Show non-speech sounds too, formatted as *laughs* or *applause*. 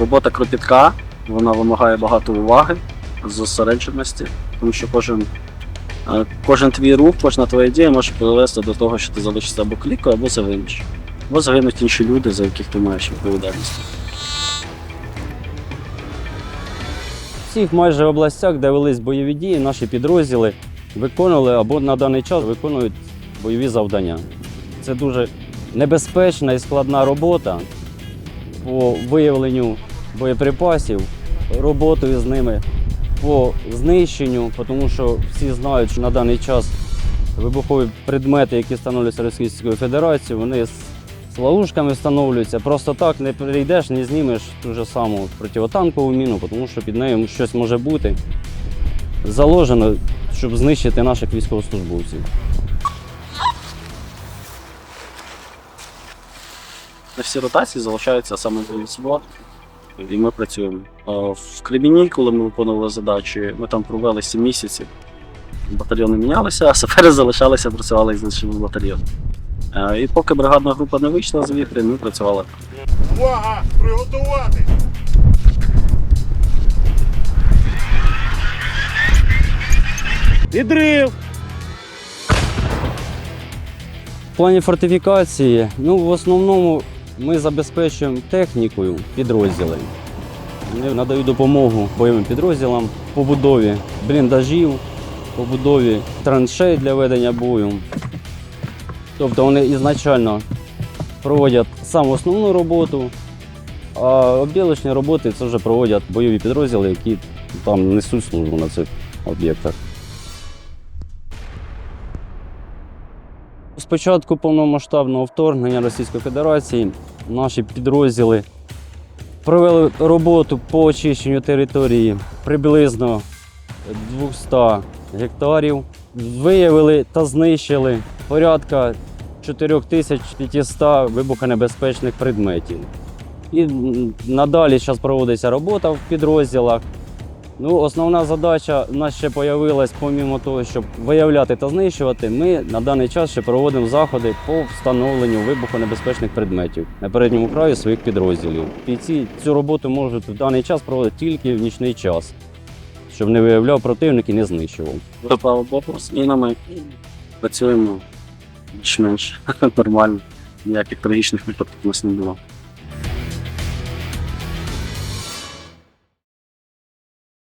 Робота кропітка, вона вимагає багато уваги, зосередженості, тому що кожен, е, кожен твій рух, кожна твоя дія може привести до того, що ти залишишся або клікою, або загинеш. Або загинуть інші люди, за яких ти маєш відповідальність. Всіх майже областях, де велись бойові дії, наші підрозділи виконували або на даний час виконують бойові завдання. Це дуже небезпечна і складна робота по виявленню боєприпасів, роботою з ними по знищенню, тому що всі знають, що на даний час вибухові предмети, які встановлюються Російською Федерацією, вони з ловушками встановлюються. Просто так не прийдеш, не знімеш ту ж саму противотанкову міну, тому що під нею щось може бути заложено, щоб знищити наших військовослужбовців. На всі ротації залишаються саме взвод, і ми працюємо. В Креміні, коли ми виконували задачі, ми там провели 7 місяців. Батальйони мінялися, а сапери залишалися, працювали з іншими батальйонами. І поки бригадна група не вийшла з віхри, ми працювали. Увага! Приготувати! Відрив! В плані фортифікації, ну в основному ми забезпечуємо технікою підрозділи. Вони надають допомогу бойовим підрозділам побудові бліндажів, побудові траншей для ведення бою. Тобто вони ізначально проводять саму основну роботу, а обілочні роботи це вже проводять бойові підрозділи, які там несуть службу на цих об'єктах. З початку повномасштабного вторгнення Російської Федерації наші підрозділи провели роботу по очищенню території приблизно 200 гектарів. Виявили та знищили порядка 4500 вибухонебезпечних предметів. І надалі зараз проводиться робота в підрозділах. Ну, основна задача в нас ще з'явилась, помімо того, щоб виявляти та знищувати, ми на даний час ще проводимо заходи по встановленню вибухонебезпечних предметів на передньому краю своїх підрозділів. Бійці цю роботу можуть в даний час проводити тільки в нічний час, щоб не виявляв противник і не знищував. Слава Богу, з мінами працюємо більш-менш *laughs* нормально. Ніяких трагічних випадків у нас не було.